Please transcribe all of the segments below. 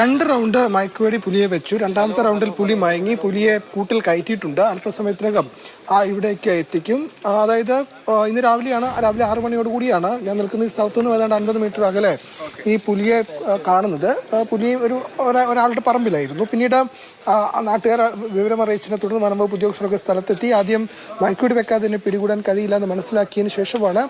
രണ്ട് റൗണ്ട് മയക്കുവേടി പുലിയെ വെച്ചു. രണ്ടാമത്തെ റൗണ്ടിൽ പുലി മയങ്ങി പുലിയെ കൂട്ടിൽ കയറ്റിയിട്ടുണ്ട്. അല്പസമയത്തിനകം ആ ഇവിടേക്ക് എത്തിക്കും. അതായത് ഇന്ന് രാവിലെയാണ് രാവിലെ ആറു മണിയോട് കൂടിയാണ് ഞാൻ നിൽക്കുന്ന ഈ സ്ഥലത്ത് നിന്ന് ഏതാണ്ട് അൻപത് മീറ്റർ അകലെ ഈ പുലിയെ കാണുന്നത്. പുലി ഒരു ഒരാ- ഒരാളുടെ പറമ്പിലായിരുന്നു. പിന്നീട് നാട്ടുകാർ വിവരം അറിയിച്ചതിനെ തുടർന്ന് വനംവകുപ്പ് ഉദ്യോഗസ്ഥരൊക്കെ സ്ഥലത്തെത്തി. ആദ്യം മയക്കുവെടി വെക്കാതെ തന്നെ പിടികൂടാൻ കഴിയില്ല എന്ന് മനസ്സിലാക്കിയതിന് ശേഷമാണ്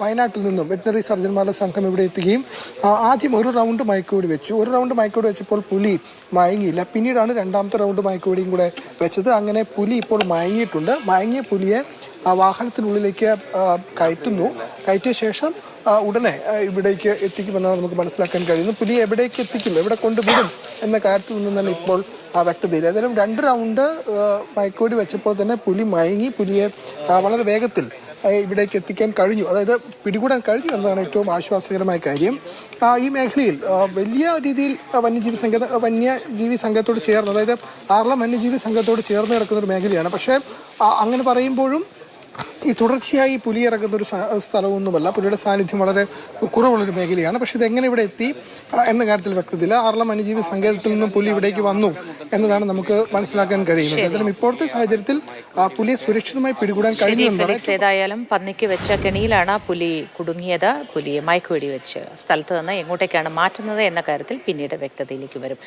വയനാട്ടിൽ നിന്നും വെറ്റിനറി സർജന്മാരുടെ സംഘം ഇവിടെ എത്തുകയും ആദ്യം ഒരു റൗണ്ട് മയക്കുവെടി വെച്ചു. ഒരു റൗണ്ട് മയക്കുവെടി വെച്ചപ്പോൾ പുലി മയങ്ങിയില്ല. പിന്നീടാണ് രണ്ടാമത്തെ റൗണ്ട് മയക്കുവെടിയും കൂടെ വെച്ചത്. അങ്ങനെ പുലി ഇപ്പോൾ മയങ്ങിയിട്ടുണ്ട്. മയങ്ങിയ പുലിയെ ആ വാഹനത്തിനുള്ളിലേക്ക് കയറ്റുന്നു. കയറ്റിയ ശേഷം ഉടനെ ഇവിടേക്ക് എത്തിക്കുമെന്നാണ് നമുക്ക് മനസ്സിലാക്കാൻ കഴിയുന്നത്. പുലി എവിടേക്ക് എത്തിക്കും എവിടെ കൊണ്ടുപോകും എന്ന കാര്യത്തിൽ നിന്നും തന്നെ ഇപ്പോൾ ആ വ്യക്തതയില്ല. ഏതായാലും രണ്ട് റൗണ്ട് മയക്കുവെടി വെച്ചപ്പോൾ തന്നെ പുലി മയങ്ങി. പുലിയെ വളരെ വേഗത്തിൽ ഇവിടേക്ക് എത്തിക്കാൻ കഴിഞ്ഞു. അതായത് പിടികൂടാൻ കഴിഞ്ഞു എന്നതാണ് ഏറ്റവും ആശ്വാസകരമായ കാര്യം. ഈ മേഖലയിൽ വലിയ രീതിയിൽ വന്യജീവി സംഘ വന്യജീവി സംഘത്തോട് ചേർന്ന് അതായത് ആറളം വന്യജീവി സംഘത്തോട് ചേർന്ന് കിടക്കുന്ന ഒരു മേഖലയാണ്. പക്ഷേ അങ്ങനെ പറയുമ്പോഴും ഈ തുടർച്ചയായി പുലി ഇറങ്ങുന്ന ഒരു സ്ഥലമൊന്നുമല്ല. പുലിയുടെ സാന്നിധ്യം വളരെ കുറവുള്ളൊരു മേഖലയാണ്. പക്ഷേ ഇതെങ്ങനെ ഇവിടെ എത്തി? എന്ന കാര്യത്തിൽ വ്യക്തതയില്ല ആറളം വന്യജീവി സങ്കേതത്തിൽ നിന്നും പുലി ഇവിടേക്ക് വന്നു എന്നതാണ് നമുക്ക് മനസ്സിലാക്കാൻ കഴിയുന്നത്. ഏതായാലും ഇപ്പോഴത്തെ സാഹചര്യത്തിൽ ആ, പുലിയെ സുരക്ഷിതമായി പിടികൂടാൻ ഫെലിക്സ്. ഏതായാലും പന്നിക്ക് വെച്ച കെണിയിലാണ് പുലി കുടുങ്ങിയത്. പുലിയെ മയക്കുവെടി വെച്ച് സ്ഥലത്ത് നിന്ന് എങ്ങോട്ടേക്കാണ് മാറ്റുന്നത് എന്ന കാര്യത്തിൽ പിന്നീട് വ്യക്തതയിലേക്ക് വരും.